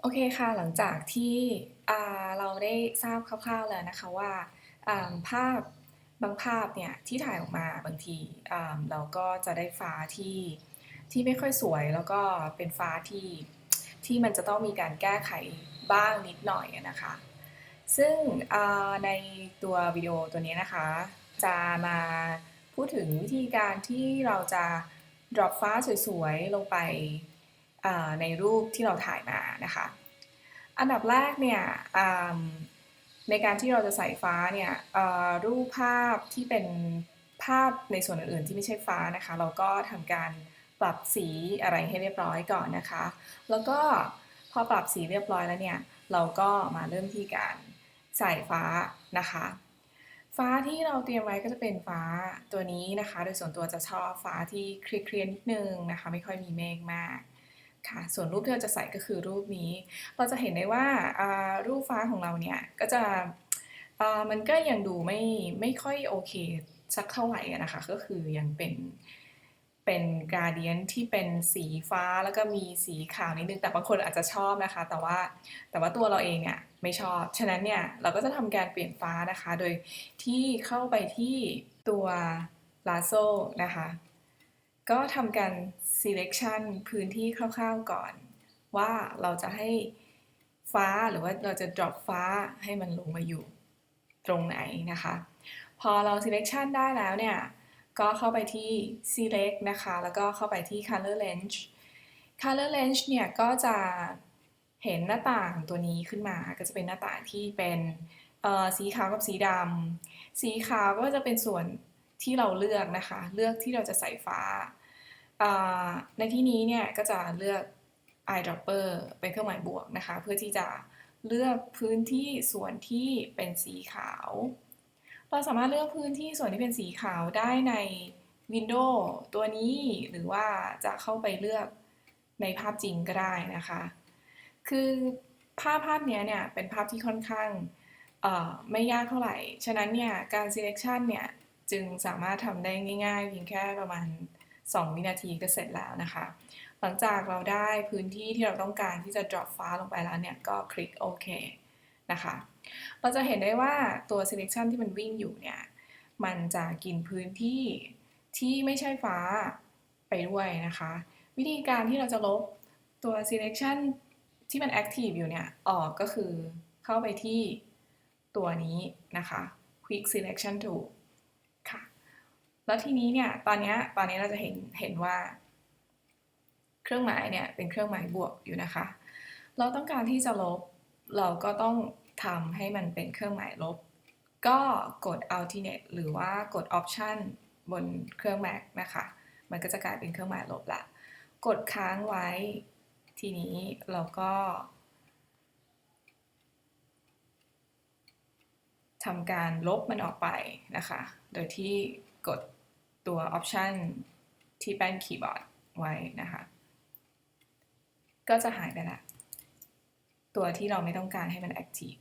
โอเคค่ะ หลังจากที่เราได้ทราบคร่าวๆแล้วนะคะว่าภาพบางภาพเนี่ยที่ถ่ายออกมาบางทีเราก็จะได้ฟ้าที่ที่ไม่ค่อยสวยแล้วก็เป็นฟ้าที่ที่มันจะต้องมีการแก้ไขบ้างนิดหน่อยนะคะ ซึ่งในตัววิดีโอตัวนี้นะคะ จะมาพูดถึงวิธีการที่เราจะ drop ฟ้าสวยๆ ลงไป ในรูปที่เราถ่ายมานะคะ อันดับแรกเนี่ยในการที่เราจะใส่ฟ้าเนี่ยรูปภาพที่เป็นภาพในส่วนอื่นๆที่ไม่ใช่ฟ้านะคะ เราก็ทำการปรับสีอะไรให้เรียบร้อยก่อนนะคะ แล้วก็พอปรับสีเรียบร้อยแล้วเนี่ยเราก็มาเริ่มที่การใส่ฟ้านะคะ ฟ้าที่เราเตรียมไว้ก็จะเป็นฟ้าตัวนี้นะคะ โดยส่วนตัวจะชอบฟ้าที่เคลียร์ๆนิดนึงนะคะ ไม่ค่อยมีเมฆมาก ค่ะส่วนรูปที่เราจะใส่ก็คือรูปนี้ เราจะเห็นได้ว่ารูปฟ้าของเราเนี่ยก็จะมันก็ยังดูไม่ไม่ค่อยโอเคสักเท่าไหร่นะคะก็คือยังเป็นเป็นกราเดียนที่เป็นสีฟ้าแล้วก็มีสีขาวนิดนึงแต่บางคนอาจจะชอบนะคะ แต่ว่าแต่ว่าตัวเราเองเนี่ยไม่ชอบ ฉะนั้นเนี่ยเราก็จะทำการเปลี่ยนฟ้านะคะ โดยที่เข้าไปที่ตัวลาโซนะคะ ก็ทำการ selection พื้นที่คร่าวๆก่อน ว่าเราจะให้ฟ้าหรือว่าเราจะ drop ฟ้าให้มันลงมาอยู่ตรงไหนนะคะ พอเรา selection ได้แล้วเนี่ย ก็เข้าไปที่ select นะคะ แล้วก็เข้าไปที่ color range color range เนี่ยก็จะเห็นหน้าต่างตัวนี้ขึ้นมา ก็จะเป็นหน้าต่างที่เป็นสีขาวกับสีดำ สีขาวก็จะเป็นส่วน ที่เราเลือกนะคะ เลือกที่เราจะใส่ฟ้า ในที่นี้เนี่ยก็จะเลือก eyedropper เป็นเครื่องหมายบวกนะคะ เพื่อที่จะเลือกพื้นที่ส่วนที่เป็นสีขาว เราสามารถเลือกพื้นที่ส่วนที่เป็นสีขาวได้ในวินโดว์ตัวนี้ หรือว่าจะเข้าไปเลือกในภาพจริงก็ได้นะคะ คือภาพภาพนี้เนี่ยเป็นภาพที่ค่อนข้างไม่ยากเท่าไหร่ ฉะนั้นเนี่ยการ selection เนี่ย จึงสามารถทำได้ง่าย ๆ เพียงแค่ประมาณ 2 วินาทีก็เสร็จแล้วนะคะ หลังจากเราได้พื้นที่ที่เราต้องการที่จะ drop ฟ้าลงไปแล้วเนี่ยก็คลิกโอเคนะคะเราจะเห็นได้ว่าตัว selection ที่มันวิ่งอยู่เนี่ยมันจะกินพื้นที่ที่ไม่ใช่ฟ้าไปด้วยนะคะ วิธีการที่เราจะลบตัว selection ที่มัน active อยู่เนี่ยออกก็คือเข้าไปที่ตัวนี้นะคะ quick selection tool แล้วทีนี้เนี่ยตอนนี้ตอนนี้เราจะเห็นเห็นว่า เครื่องหมายเนี่ยเป็นเครื่องหมายบวกอยู่นะคะ เราต้องการที่จะลบเราก็ต้องทำให้มันเป็นเครื่องหมายลบ ก็กด alternate หรือว่ากด option บนเครื่องแม็กนะคะ มันก็จะกลายเป็นเครื่องหมายลบละ กดค้างไว้ ทีนี้เราก็ทำการลบมันออกไปนะคะ โดยที่กด ตัว Option ที่แป้นคีย์บอร์ดไว้นะคะ ก็จะหายไปละตัวที่เราไม่ต้องการให้มัน Active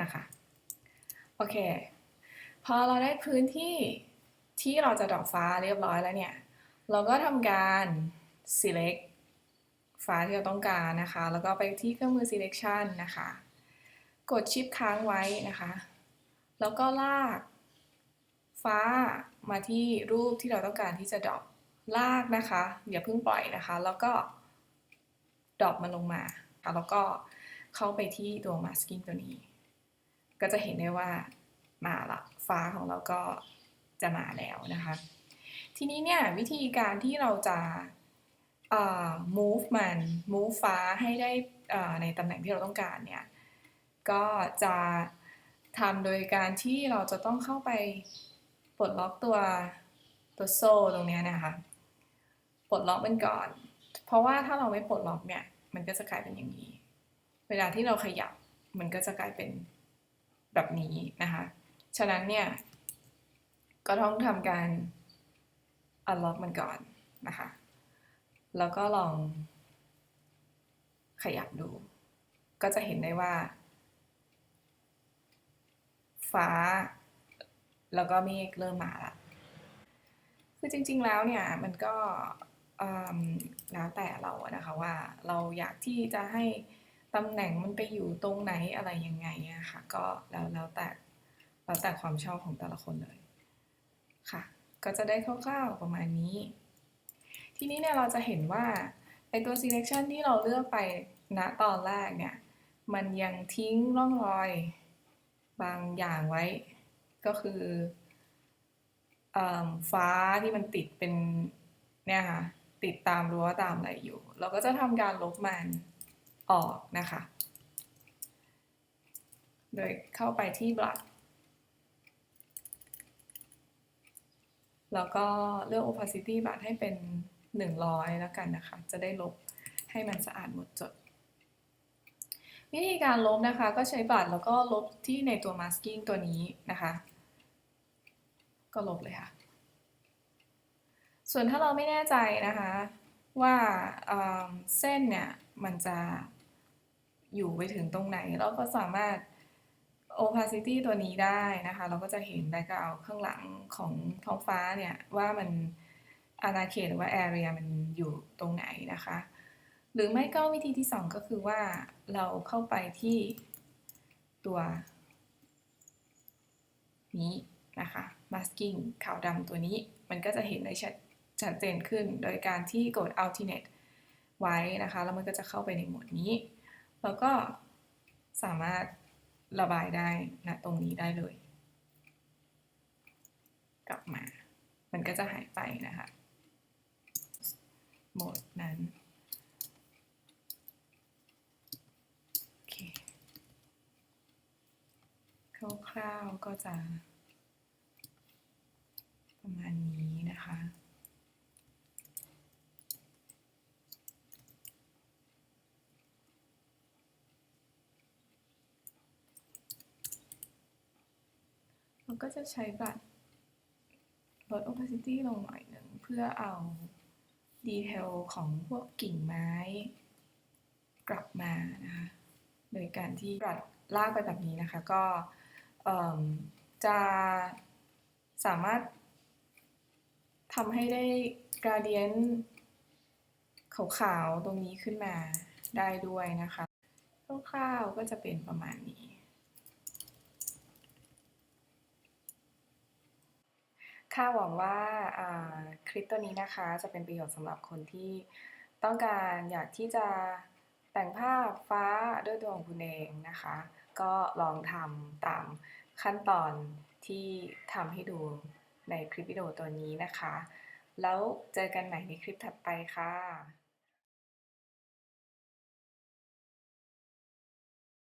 นะคะโอเค พอเราได้พื้นที่ที่เราจะดอกฟ้าเรียบร้อยแล้วเนี่ย เราก็ทำการ select ฟ้าที่เราต้องการนะคะ แล้วก็ไปที่เครื่องมือ selection นะคะ กดชิปค้างไว้นะคะ แล้วก็ลาก ฟ้ามาที่รูปที่เราต้องการที่จะดรอปลากนะคะ อย่าเพิ่งปล่อยนะคะ แล้วก็ดรอปมันลงมาแล้วก็เข้าไปที่ตัว masking ตัวนี้ ก็จะเห็นได้ว่ามาละฟ้าของเราก็จะมาแล้วนะคะ ทีนี้เนี่ยวิธีการที่เราจะ move มัน move ฟ้าให้ได้ในตำแหน่งที่เราต้องการเนี่ย ก็จะทำโดยการที่เราจะต้องเข้าไปปลดล็อกตัวตัวโซ่ตรงนี้นะคะ ปลดล็อกมันก่อน เพราะว่าถ้าเราไม่ปลดล็อกเนี่ยมันก็จะกลายเป็นอย่างนี้ เวลาที่เราขยับมันก็จะกลายเป็นแบบนี้นะคะ ฉะนั้นเนี่ยก็ต้องทำการ unlock มันก่อนนะคะ แล้วก็ลองขยับดู ก็จะเห็นได้ว่า ฟ้า แล้วก็เมฆเริ่มมาละคือจริง ๆ แล้วเนี่ยมันก็แล้วแต่เราอะนะคะว่าเราอยากที่จะให้ตำแหน่งมันไปอยู่ตรงไหนอะไรยังไงอะค่ะก็แล้วแล้วแต่แล้วแต่ความชอบของแต่ละคนเลยค่ะ ก็จะได้คร่าวๆประมาณนี้ ทีนี้เนี่ยเราจะเห็นว่าไอตัว selection ที่เราเลือกไปณตอนแรกเนี่ย มันยังทิ้งร่องรอย บางอย่างไว้ ก็คืออฟ้าที่มันติดเป็นเนี่ยค่ะติดตามรั้วตามอะไรอยู่ เราก็จะทำการลบมันออกนะคะ โดยเข้าไปที่ brush แล้วก็เลือก opacity บัตรให้เป็น 100 แล้วกันนะคะ จะได้ลบให้มันสะอาดหมดจด วิธีการลบนะคะก็ใช้บัตรแล้วก็ลบที่ในตัว masking ตัวนี้นะคะ ก็ลบเลยค่ะ ส่วนถ้าเราไม่แน่ใจนะคะว่าเส้นเนี่ยมันจะอยู่ไปถึงตรงไหน เราก็สามารถ opacity ตัวนี้ได้นะคะ เราก็จะเห็นแบ็กกราวข้างหลังของท้องฟ้าเนี่ยว่ามันอาณาเขตหรือว่า area มันอยู่ตรงไหนนะคะ หรือไม่ก็วิธีที่ 2 ก็คือว่าเราเข้าไปที่ตัว นี้นะคะ masking ขาวดำตัวนี้มันก็จะเห็นได้ชัดเจนขึ้น โดยการที่กด alternate ไว้นะคะ แล้วมันก็จะเข้าไปในโหมดนี้ แล้วก็สามารถระบายได้นะตรงนี้ได้เลย กลับมา มันก็จะหายไปนะคะ โหมดนั้น โอเค คร่าวๆก็จะ ประมาณนี้นะคะ เราก็จะใช้บัตรลด opacity ลงหน่อยหนึ่งเพื่อเอาดีเทลของพวกกิ่งไม้กลับมานะคะ โดยการที่บัตลากไปแบบนี้นะคะ ก็ จะสามารถทำให้ได้ gradient ขาวๆตรงนี้ขึ้นมาได้ด้วยนะคะคร่าวๆก็จะเป็นประมาณนี้ ค่ะหวังว่าคลิปตัวนี้นะคะ จะเป็นประโยชน์สำหรับคนที่ต้องการอยากที่จะ แต่งภาพฟ้าด้วยตัวของคุณเองนะคะ ก็ลองทำตามขั้นตอนที่ทำให้ดูในคลิปวิดีโอตัวนี้นะคะ แล้วเจอกันใหม่ในคลิปถัดไปค่ะ